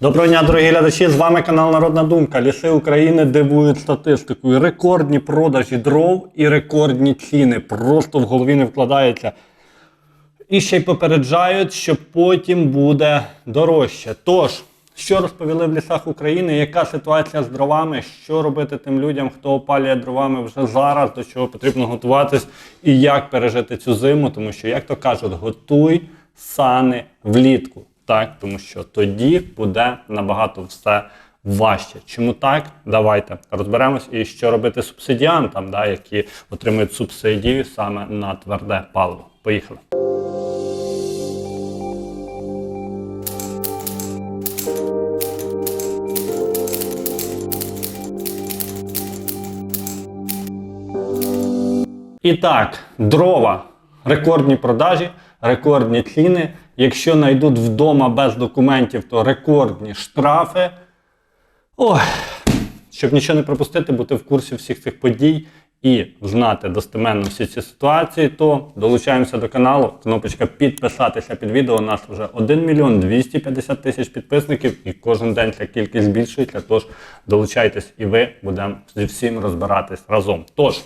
Доброго дня, дорогі глядачі! З вами канал Народна Думка. Ліси України дивують статистикою. Рекордні продажі дров і рекордні ціни. Просто в голові не вкладається. І ще й попереджають, що потім буде дорожче. Тож, що розповіли в лісах України, яка ситуація з дровами, що робити тим людям, хто опалює дровами вже зараз, до чого потрібно готуватись, і як пережити цю зиму, тому що, як то кажуть, готуй сани влітку. Так, тому що тоді буде набагато все важче. Чому так? Давайте розберемось і що робити субсидіантам, да, які отримують субсидію саме на тверде паливо. Поїхали. І так, дрова, рекордні продажі, рекордні ціни. Якщо знайдуть вдома без документів, то рекордні штрафи. Ой, щоб нічого не пропустити, бути в курсі всіх цих подій і знати достеменно всі ці ситуації, то долучаємося до каналу. Кнопочка підписатися під відео. У нас вже 1 мільйон 250 тисяч підписників, і кожен день ця кількість збільшується. Тож долучайтесь і ви будемо зі всім розбиратись разом. Тож,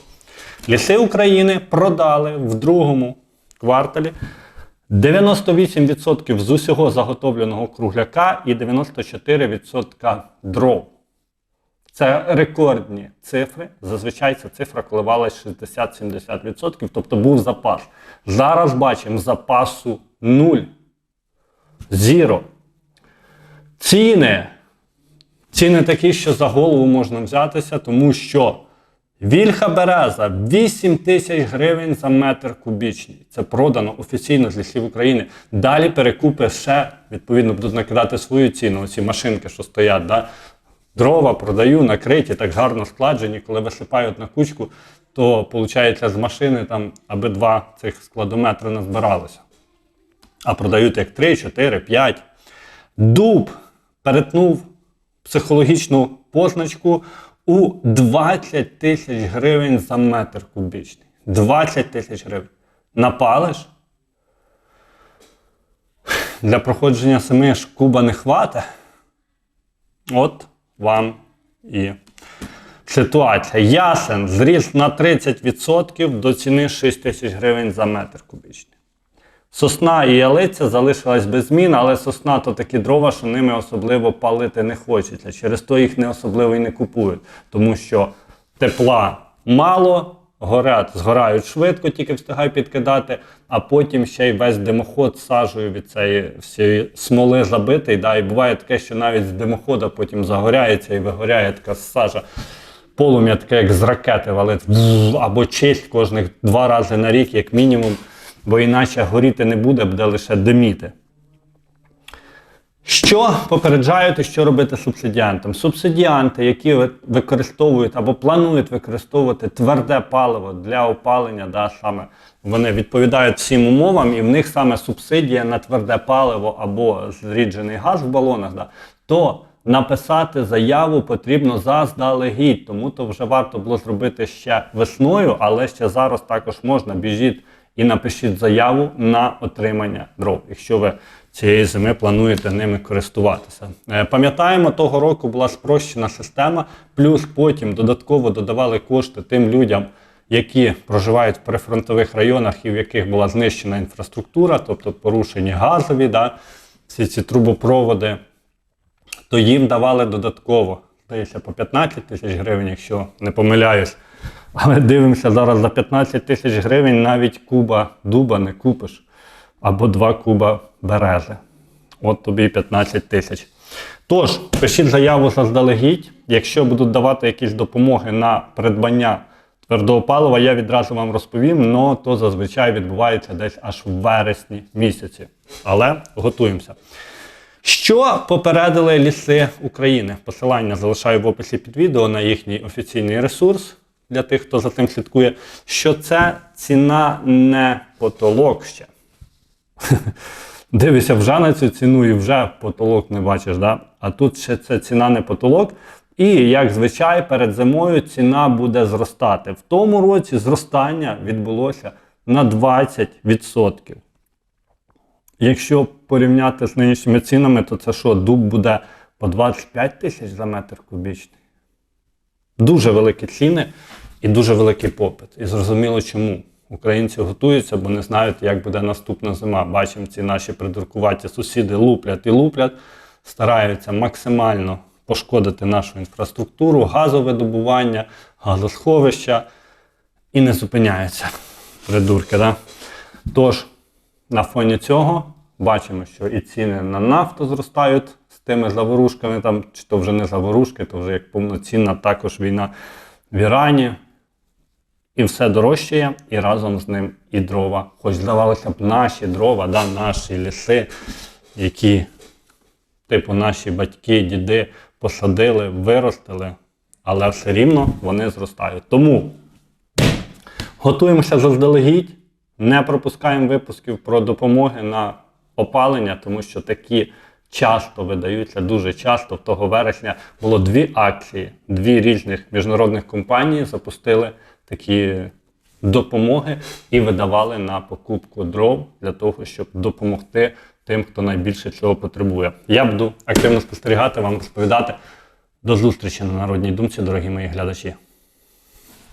ліси України продали в другому кварталі 98% з усього заготовленого кругляка і 94% дров. Це рекордні цифри. Зазвичай ця цифра коливалась 60-70%, тобто був запас. Зараз бачимо запасу 0. Зіро. Ціни. Ціни такі, що за голову можна взятися, тому що Вільха береза 8 тисяч гривень за метр кубічний. Це продано офіційно з лісів України. Далі перекупи ще, відповідно, будуть накидати свою ціну. Оці машинки, що стоять. Да? Дрова продаю, накриті, так гарно складжені. Коли висипають на кучку, то виходить з машини там, аби два цих складометри не збиралося. А продають як 3, 4, 5. Дуб перетнув психологічну позначку у 20 тисяч гривень за метр кубічний. 20 тисяч гривень. Напалиш? Для проходження семи ж куба не хватить. От вам і ситуація. Ясен зріс на 30% до ціни 6 тисяч гривень за метр кубічний. Сосна і ялиця залишилась без змін, але сосна то такі дрова, що ними особливо палити не хочеться. Через то їх не особливо і не купують, тому що тепла мало, горять, згорають швидко, тільки встигають підкидати, а потім ще й весь димоход сажею від цієї всієї смоли забитий. Да, і буває таке, що навіть з димохода потім загоряється і вигоряє така сажа. Полум'я таке, як з ракети валить, або честь кожних два рази на рік, як мінімум бо іначе горіти не буде, буде лише диміти. Що попереджають і що робити субсидіантам? Субсидіанти, які використовують або планують використовувати тверде паливо для опалення, да, саме вони відповідають всім умовам, і в них саме субсидія на тверде паливо або зріджений газ в балонах, да, то написати заяву потрібно заздалегідь. Тому то вже варто було зробити ще весною, але ще зараз також можна. Біжіть і напишіть заяву на отримання дров, якщо ви цієї зими плануєте ними користуватися. Е, Пам'ятаємо, того року була спрощена система, плюс потім додатково додавали кошти тим людям, які проживають в прифронтових районах і в яких була знищена інфраструктура, тобто порушені газові, да, всі ці трубопроводи, то їм давали додатково, здається, по 15 тисяч гривень, якщо не помиляюсь. Але дивимося зараз за 15 тисяч гривень навіть куба дуба не купиш. Або два куба берези. От тобі 15 тисяч. Тож, пишіть заяву заздалегідь. Якщо будуть давати якісь допомоги на придбання твердого палива, я відразу вам розповім, але то зазвичай відбувається десь аж в вересні місяці. Але готуємося. Що попередили ліси України? Посилання залишаю в описі під відео на їхній офіційний ресурс для тих, хто за цим слідкує, що це ціна не потолок ще. Дивишся вже на цю ціну і вже потолок не бачиш. Да? А тут ще це ціна не потолок. І, як звичай, перед зимою ціна буде зростати. В тому році зростання відбулося на 20%. Якщо порівняти з нинішніми цінами, то це що, дуб буде по 25 тисяч за метр кубічний. Дуже великі ціни і дуже великий попит. І зрозуміло чому. Українці готуються, бо не знають, як буде наступна зима. Бачимо, ці наші придуркуваті сусіди луплять і луплять, стараються максимально пошкодити нашу інфраструктуру, газовидобування, газосховища і не зупиняються. Придурки, да? Тож, на фоні цього бачимо, що і ціни на нафту зростають з тими заворушками, там, чи то вже не заворушки, то вже як повноцінна також війна в Ірані. І все дорожчає, і разом з ним і дрова. Хоч здавалося б, наші дрова, да, наші ліси, які, типу, наші батьки, діди посадили, виростили, але все рівно вони зростають. Тому готуємося заздалегідь, не пропускаємо випусків про допомоги на опалення, тому що такі часто видаються, дуже часто. В того вересня було дві акції, дві різних міжнародних компанії запустили такі допомоги і видавали на покупку дров для того, щоб допомогти тим, хто найбільше цього потребує. Я буду активно спостерігати, вам розповідати. До зустрічі на народній думці, дорогі мої глядачі.